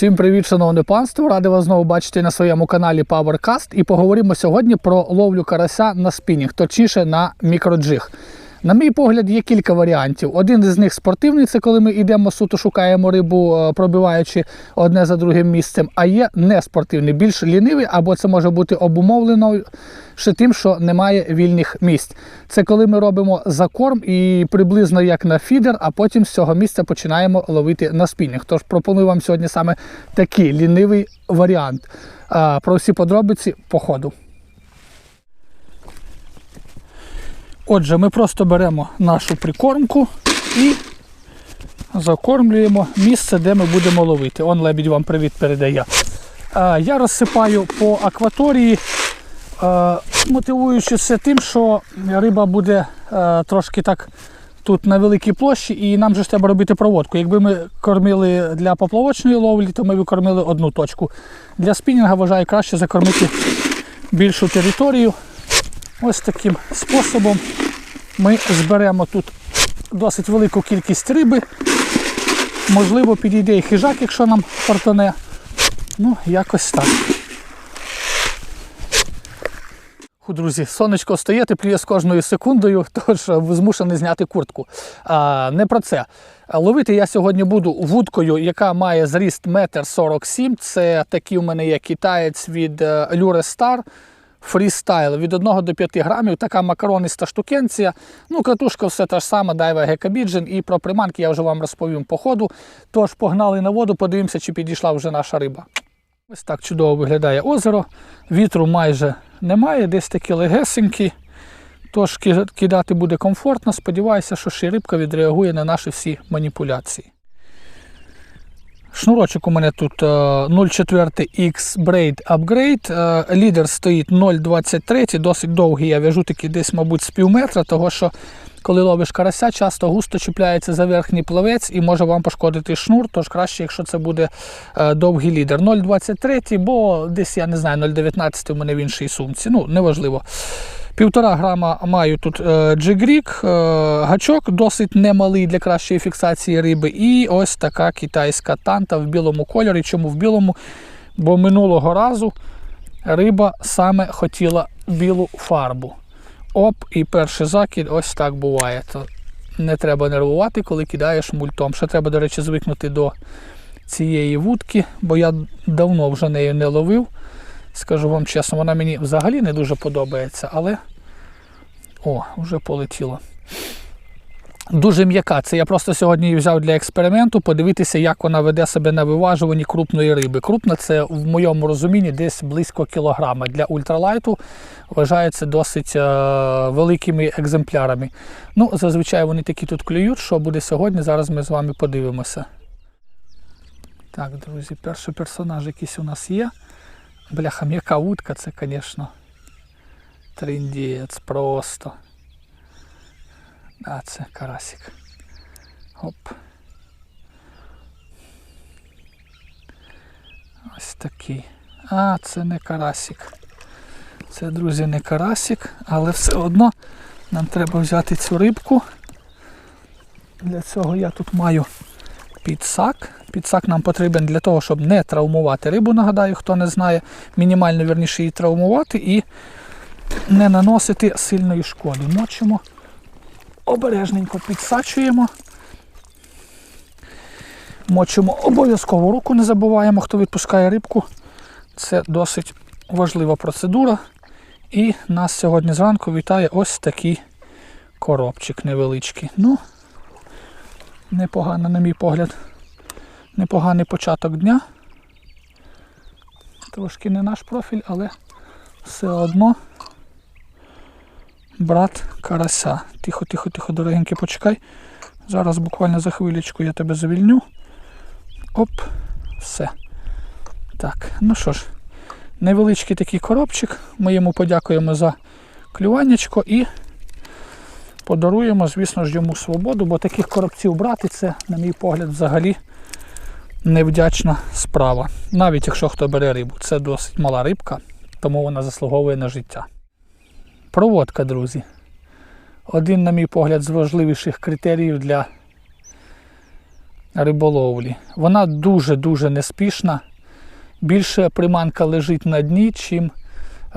Всім привіт, шановне панство! Радий вас знову бачити на своєму каналі PowerCast. І поговоримо сьогодні про ловлю карася на спінінг, точніше на мікроджиг. На мій погляд, є кілька варіантів. Один із них спортивний, це коли ми йдемо суто, шукаємо рибу, е, пробиваючи одне за другим місцем. А є неспортивний, більш лінивий, або це може бути обумовлено ще тим, що немає вільних місць. Це коли ми робимо закорм і приблизно як на фідер, а потім з цього місця починаємо ловити на спінінг. Тож пропоную вам сьогодні саме такий лінивий варіант. Про всі подробиці по ходу. Отже, ми просто беремо нашу прикормку і закормлюємо місце, де ми будемо ловити. Он лебідь вам привіт передає. А, Я розсипаю по акваторії, е, мотивуючи це тим, що риба буде е, трошки так тут на великій площі, і нам же треба робити проводку. Якби ми кормили для поплавочної ловлі, то ми б кормили одну точку. Для спінінга вважаю краще закормити більшу територію. Ось таким способом ми зберемо тут досить велику кількість риби. Можливо, підійде і хижак, якщо нам фортоне. Ну, якось так. Друзі, сонечко стає, тепліє з кожною секундою, тож е, змушений зняти куртку. А, Не про це. Ловити я сьогодні буду вудкою, яка має зріст 1,47 м. Це такий у мене є китаєць від е, Lure Star. Фрістайл від 1 до 5 грамів, така макарониста штукенція. Ну, катушка все та ж сама, дайва гекабіджен. І про приманки я вже вам розповім по ходу. Тож погнали на воду, подивимося, чи підійшла вже наша риба. Ось так чудово виглядає озеро. Вітру майже немає, десь такі легесенькі. Тож кидати буде комфортно. Сподіваюся, що ще рибка відреагує на наші всі маніпуляції. Шнурочок у мене тут е, 0,4 X Braid Upgrade. Е, Лідер стоїть 0,23, досить довгий. Я в'яжу таки десь, мабуть, з пів метра, того що коли ловиш карася, часто густо чіпляється за верхній плавець і може вам пошкодити шнур, тож краще, якщо це буде е, довгий лідер. 0,23, бо десь я не знаю, 0,19 у мене в іншій сумці. Ну, неважливо. Півтора грама маю тут е, джигрік, е, гачок досить немалий для кращої фіксації риби. І ось така китайська танта в білому кольорі. Чому в білому? Бо минулого разу риба саме хотіла білу фарбу. Оп, і перший закид ось так буває. То не треба нервувати, коли кидаєш мультом. Ще треба, до речі, звикнути до цієї вудки, бо я давно вже нею не ловив. Скажу вам чесно, вона мені взагалі не дуже подобається, але о, вже полетіло. Дуже м'яка. Це я просто сьогодні її взяв для експерименту, подивитися, як вона веде себе на виважуванні крупної риби. Крупна це в моєму розумінні десь близько кілограма. Для ультралайту вважається досить е, великими екземплярами. Ну, зазвичай вони такі тут клюють. Що буде сьогодні? Зараз ми з вами подивимося. Так, друзі, перший персонаж якийсь у нас є. Бляха, м'яка вудка, це, звісно, триндієць просто. А, це карасик. Оп. Ось такий. А, це не карасик. Це, друзі, не карасик, але все одно нам треба взяти цю рибку. Для цього я тут маю підсак. Підсак нам потрібен для того, щоб не травмувати рибу, нагадаю, хто не знає, мінімально вірніше її травмувати і не наносити сильної шкоди. Мочимо, обережненько підсачуємо. Мочимо обов'язково руку, не забуваємо, хто відпускає рибку. Це досить важлива процедура. І нас сьогодні зранку вітає ось такий коробчик невеличкий. Ну, непогано, на мій погляд непоганий початок дня. Трошки не наш профіль, але все одно брат карася. Тихо, тихо, тихо, дорогенький, почекай. Зараз буквально за хвилечку я тебе завільню. Оп, все. Так, ну що ж, невеличкий такий коробчик. Ми йому подякуємо за клюваннячко і подаруємо, звісно ж, йому свободу, бо таких коробців брати це, на мій погляд, взагалі невдячна справа. Навіть якщо хто бере рибу. Це досить мала рибка, тому вона заслуговує на життя. Проводка, друзі. Один, на мій погляд, з важливіших критеріїв для риболовлі. Вона дуже-дуже неспішна. Більше приманка лежить на дні, чим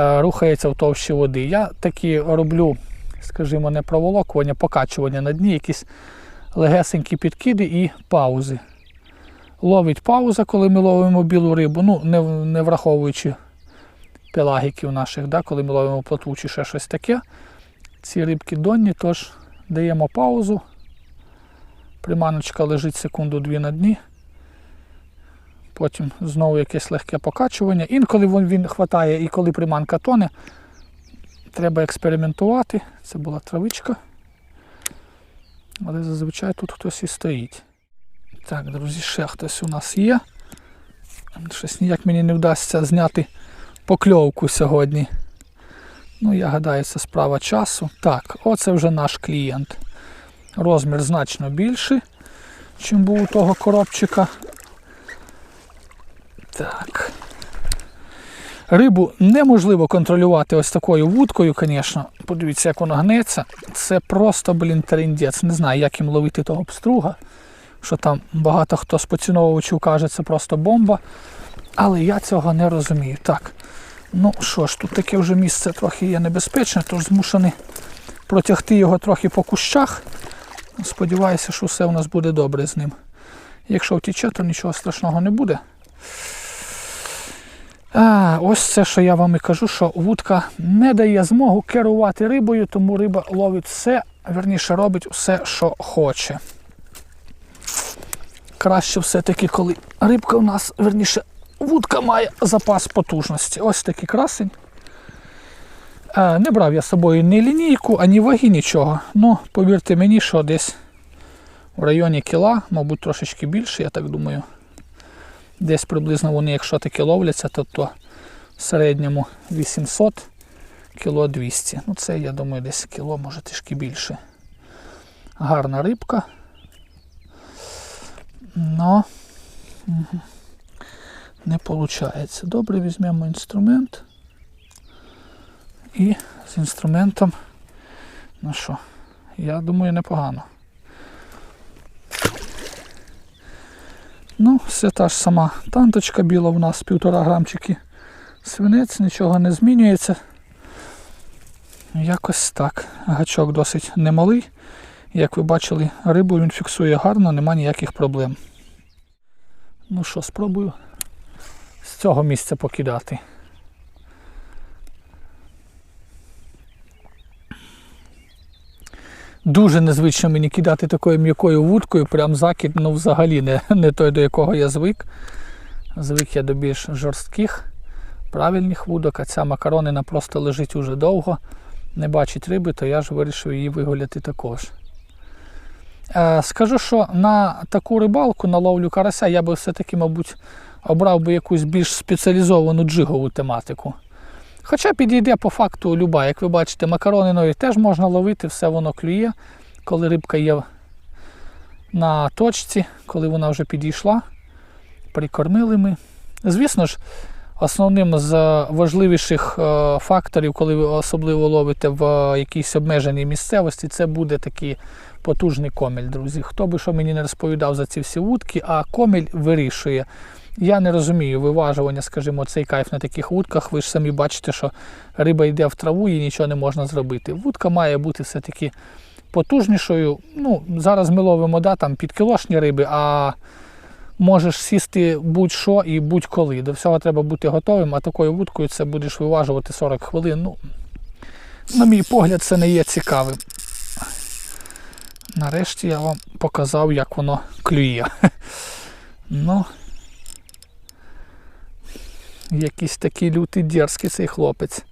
е, рухається в товщі води. Я такі роблю, скажімо, не проволокування, покачування на дні, якісь легесенькі підкиди і паузи. Ловить пауза, коли ми ловимо білу рибу, ну, не, не враховуючи пелагіків наших, да, коли ми ловимо плотву чи ще щось таке. Ці рибки донні, тож даємо паузу. Приманочка лежить секунду-дві на дні. Потім знову якесь легке покачування. Інколи він, хватає і коли приманка тоне, треба експериментувати. Це була травичка. Але зазвичай тут хтось і стоїть. Так, друзі, ще хтось у нас є. Щось ніяк мені не вдасться зняти покльовку сьогодні. Ну, я гадаю, це справа часу. Так, оце вже наш клієнт. Розмір значно більший, ніж був у того коробчика. Так. Рибу неможливо контролювати ось такою вудкою, звісно. Подивіться, як воно гнеться. Це просто, блін, трендець. Не знаю, як їм ловити того пструга. Що там багато хто з поціновувачів каже, це просто бомба. Але я цього не розумію. Так. Ну що ж, тут таке вже місце трохи є небезпечне, тож змушений протягти його трохи по кущах. Сподіваюся, що все у нас буде добре з ним. Якщо втіче, то нічого страшного не буде. А, ось це, що я вам і кажу, що вудка не дає змогу керувати рибою, тому риба ловить все, верніше робить все, що хоче. Краще все-таки, коли рибка у нас, верніше, вудка має запас потужності. Ось такий красень. Е, Не брав я з собою ні лінійку, ані ваги, нічого. Ну, повірте мені, що десь в районі кіла, мабуть, трошечки більше, я так думаю. Десь приблизно вони, якщо таки ловляться, то, то в середньому 800 кіло 200. Ну це, я думаю, десь кіло, може трішки більше. Гарна рибка. Но не виходить. Добре, візьмемо інструмент. І з інструментом, ну що, я думаю, непогано. Ну, все та ж сама танточка біла у нас, півтора грамчики свинець, нічого не змінюється. Якось так. Гачок досить немалий. Як ви бачили, рибу він фіксує гарно, нема ніяких проблем. Ну що, спробую з цього місця покидати. Дуже незвично мені кидати такою м'якою вудкою, прям закид, ну взагалі не, не той, до якого я звик. Звик я до більш жорстких, правильних вудок, а ця макаронина просто лежить уже довго, не бачить риби, то я ж вирішив її вигуляти також. Е, скажу, що на таку рибалку, на ловлю карася, я би все-таки, мабуть, обрав би якусь більш спеціалізовану джигову тематику. Хоча підійде по факту люба, як ви бачите, макарониною теж можна ловити, все воно клює, коли рибка є на точці, коли вона вже підійшла, прикормили ми. Звісно ж, основним з важливіших е, факторів, коли ви особливо ловите в е, якійсь обмеженій місцевості, це буде такий потужний комель, друзі. Хто би що мені не розповідав за ці всі вудки, а комель вирішує. Я не розумію виважування, скажімо, цей кайф на таких вудках. Ви ж самі бачите, що риба йде в траву і нічого не можна зробити. Вудка має бути все-таки потужнішою. Ну, Зараз ми ловимо да, там під кілошні риби, а можеш сісти будь-що і будь-коли. До всього треба бути готовим, а такою вудкою це будеш виважувати 40 хвилин. Ну, На мій погляд, це не є цікавим. Нарешті я вам показав, як воно клює. Ну, якийсь такий лютий дерзкий цей хлопець.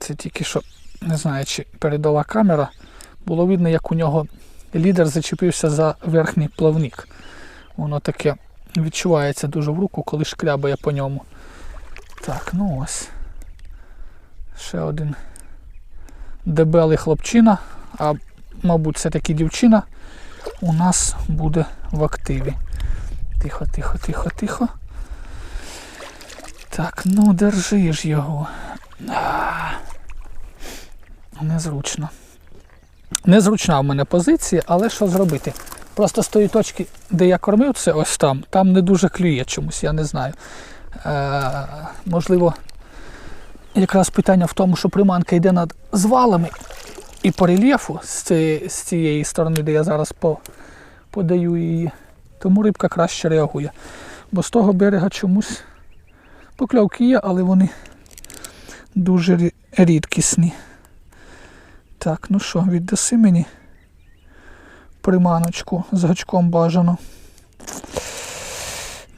Це тільки що, не знаю, чи передала камера. Було видно, як у нього лідер зачепився за верхній плавник. Воно таке відчувається дуже в руку, коли шкрябає по ньому. Так, ну ось. Ще один дебелий хлопчина, а мабуть, це таки дівчина у нас буде в активі. Тихо, тихо, тихо, тихо. Так, ну держи ж його. Незручно. Незручна в мене позиція, але що зробити? Просто з тої точки, де я кормив, це ось там, там не дуже клює чомусь, я не знаю. Е, можливо, якраз питання в тому, що приманка йде над звалами і по рельєфу з цієї, з цієї сторони, де я зараз по, подаю її. Тому рибка краще реагує. Бо з того берега чомусь покльовки є, але вони дуже рідкісні. Так, ну що, віддаси мені приманочку з гачком бажано.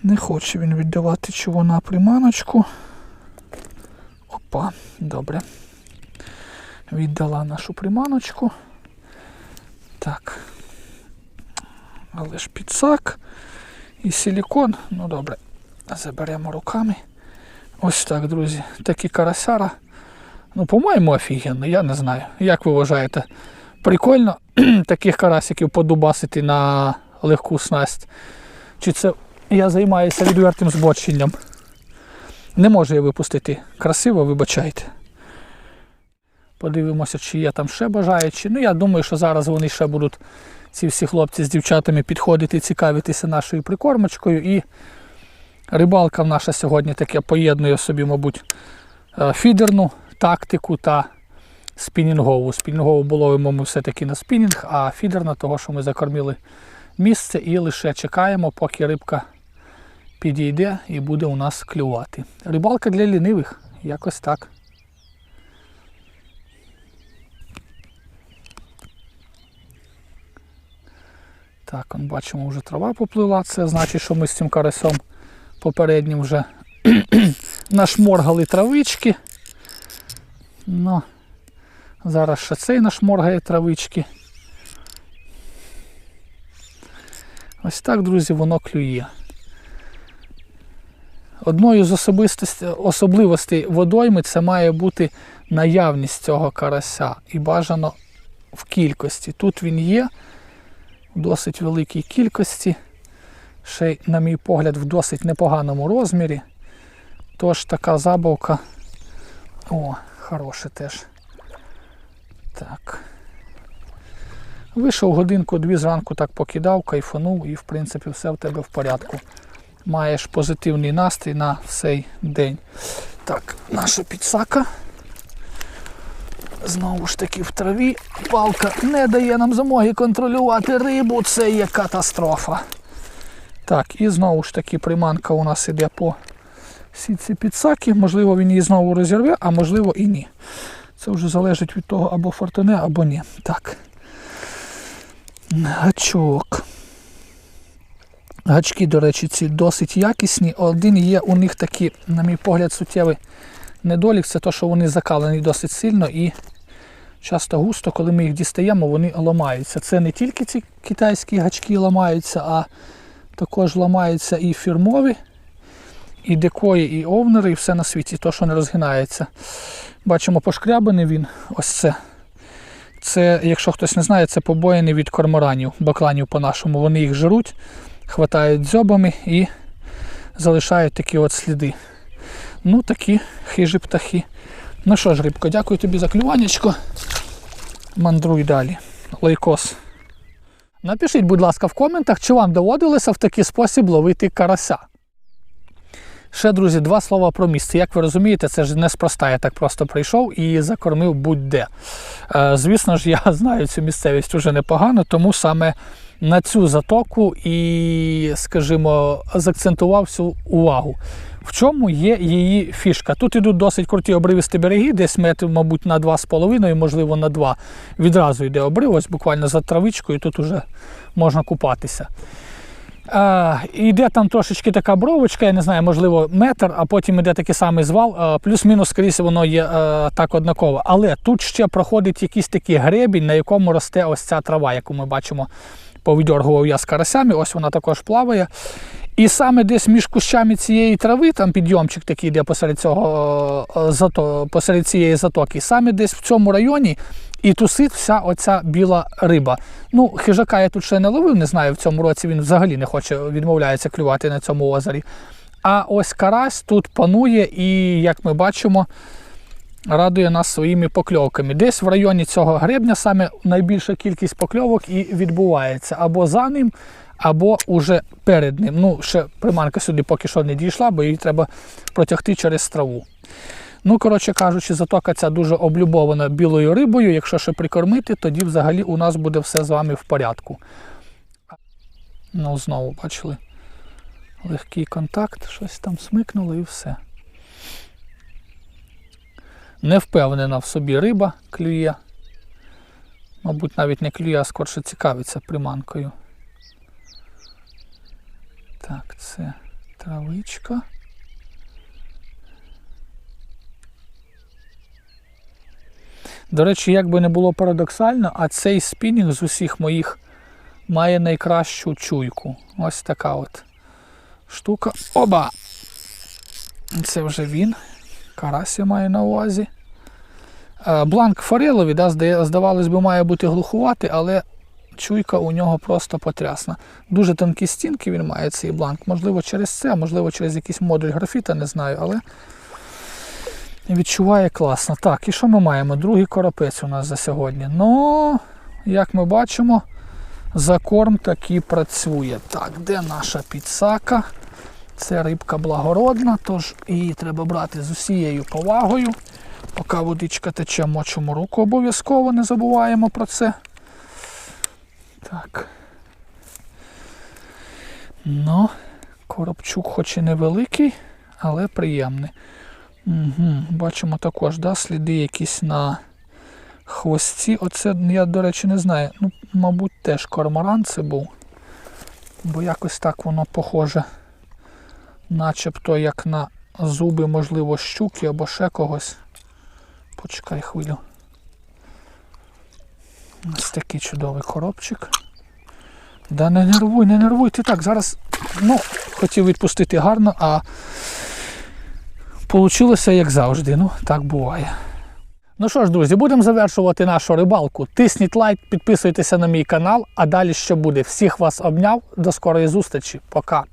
Не хоче він віддавати чи вона приманочку. Опа, добре. Віддала нашу приманочку. Так. Але ж підсак і силікон. Ну добре, заберемо руками. Ось так, друзі. Такі карасяра. Ну, по-моєму, офігенно, я не знаю. Як ви вважаєте? Прикольно таких карасиків подубасити на легку снасть. Чи це я займаюся відвертим збоченням? Не можу я випустити. Красиво, вибачайте. Подивимося, чи є там ще бажаючі. Ну, я думаю, що зараз вони ще будуть, ці всі хлопці з дівчатами, підходити, цікавитися нашою прикормочкою. І рибалка наша сьогодні таке поєднує собі, мабуть, е, фідерну тактику та спінінгову. Спінінгову було ми все-таки на спінінг, а фідерна того, що ми закормили місце і лише чекаємо, поки рибка підійде і буде у нас клювати. Рибалка для лінивих, якось так. Так, он бачимо, вже трава поплила. Це значить, що ми з цим карасем попереднім вже нашморгали травички. Ну, зараз ще цей нашморгає травички. Ось так, друзі, воно клює. Одною з особливостей водойми це має бути наявність цього карася і бажано в кількості. Тут він є в досить великій кількості, ще на мій погляд, в досить непоганому розмірі. Тож така забавка. О, хороше теж. Так. Вийшов годинку-дві зранку так покидав, кайфанув і в принципі все в тебе в порядку. Маєш позитивний настрій на цей день. Так, наша підсака. Знову ж таки в траві. Палка не дає нам змоги контролювати рибу. Це є катастрофа. Так, і знову ж таки приманка у нас іде по сітці підсаки. Можливо, він її знову розірве, а можливо і ні. Це вже залежить від того, або фортуне, або ні. Так. Гачок. Гачки, до речі, ці досить якісні. Один є у них такий, на мій погляд, суттєвий недолік, це те, що вони закалені досить сильно і часто густо, коли ми їх дістаємо, вони ламаються. Це не тільки ці китайські гачки ламаються, а також ламаються і фірмові, і декої, і овнери, і все на світі, то, що не розгинається. Бачимо, пошкрябаний він. Ось це. Це, якщо хтось не знає, це побоїни від корморанів, бакланів по-нашому. Вони їх жруть, хватають дзьобами і залишають такі от сліди. Ну, такі хижі птахи. Ну що ж, рибко, дякую тобі за клюванечко. Мандруй далі. Лайкос. Напишіть, будь ласка, в коментах, чи вам доводилося в такий спосіб ловити карася. Ще, друзі, два слова про місце. Як ви розумієте, це ж неспроста. Я так просто прийшов і закормив будь-де. Е, Звісно ж, я знаю цю місцевість уже непогано, тому саме на цю затоку і, скажімо, закцентував всю увагу. В чому є її фішка? Тут ідуть досить круті обривісті береги, десь метрів, мабуть, на 2,5, можливо, на 2. Відразу йде обрив, ось буквально за травичкою, тут вже можна купатися. А, іде там трошечки така бровочка, я не знаю, можливо, метр, а потім йде такий самий звал, плюс-мінус скрізь воно є так однаково. Але тут ще проходить якийсь такий гребінь, на якому росте ось ця трава, яку ми бачимо, повідьоргував я з карасями, ось вона також плаває. І саме десь між кущами цієї трави, там підйомчик такий йде посеред цього е, зато, посеред цієї затоки, саме десь в цьому районі і тусить вся оця біла риба. Ну, хижака я тут ще не ловив, не знаю, в цьому році він взагалі не хоче, відмовляється клювати на цьому озері. А ось карась тут панує, і як ми бачимо, радує нас своїми покльовками. Десь в районі цього гребня саме найбільша кількість покльовок і відбувається або за ним, або уже перед ним. Ну, ще приманка сюди поки що не дійшла, бо її треба протягти через траву. Ну, коротше кажучи, затока ця дуже облюбована білою рибою. Якщо ще прикормити, тоді взагалі у нас буде все з вами в порядку. Ну, знову бачили. Легкий контакт, щось там смикнуло і все. Не впевнена в собі риба клює. Мабуть, навіть не клює, а скорше цікавиться приманкою. Так, це травичка. До речі, як би не було парадоксально, а цей спінінг з усіх моїх має найкращу чуйку. Ось така от штука. Оба! Це вже він. Карась я маю на увазі. Е, Бланк фореловий, да, здавалось би, має бути глухуватий, але чуйка у нього просто потрясна. Дуже тонкі стінки він має цей бланк. Можливо, через це, можливо, через якийсь модуль графіта, не знаю, але відчуває класно. Так, і що ми маємо? Другий коропець у нас за сьогодні. Ну, як ми бачимо, закорм таки працює. Так, де наша підсака? Це рибка благородна, тож її треба брати з усією повагою. Поки водичка тече, мочимо руку обов'язково, не забуваємо про це. Так. Ну, коробчук хоч і невеликий, але приємний. Угу. Бачимо також да, сліди якісь на хвості. Оце я, до речі, не знаю. Ну, мабуть, теж корморан це був. Бо якось так воно похоже, начебто як на зуби, можливо, щуки або ще когось. Почекай хвилю. Ось такий чудовий коробчик. Да не нервуй, не нервуй, ти так, зараз ну, хотів відпустити гарно, а Получилося як завжди. Ну, так буває. Ну що ж, друзі, будемо завершувати нашу рибалку. Тисніть лайк, підписуйтеся на мій канал, а далі що буде? Всіх вас обняв. До скорої зустрічі. Пока.